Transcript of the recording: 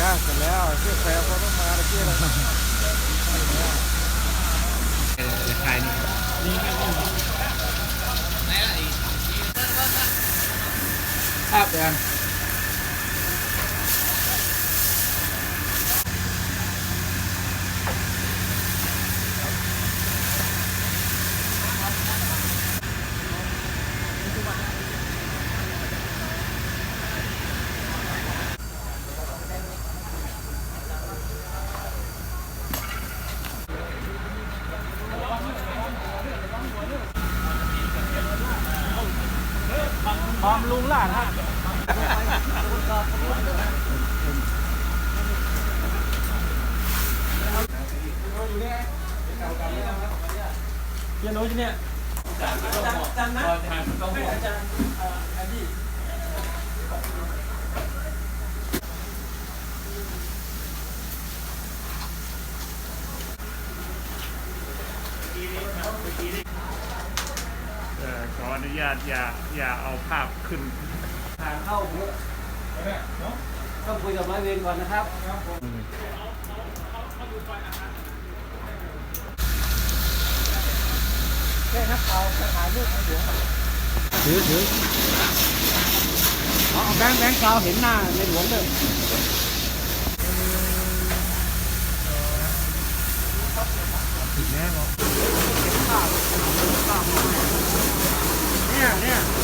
จ้าเสร็จแล้วเสื้อแฟร์เขาต้องมาตะกี้แล้วเออใครนี่ครับเดี๋ย พร้อมลุงล่างครับเยโนชเนี่ยจันนะอาจารย์อันนี้เอ่อขอ อนุญาตอย่าอย่าเอาภาพขึ้น ทางเข้าเยอะต้องคุยกับร้อยเวรก่อนนะครับแค่นักเอาจะถ่ายรูปให้หลวงถือถือเอาแบงค์แบงค์กาวเห็นหน้าในหลวงเลยเนี่ย เนี่ยเนี่ย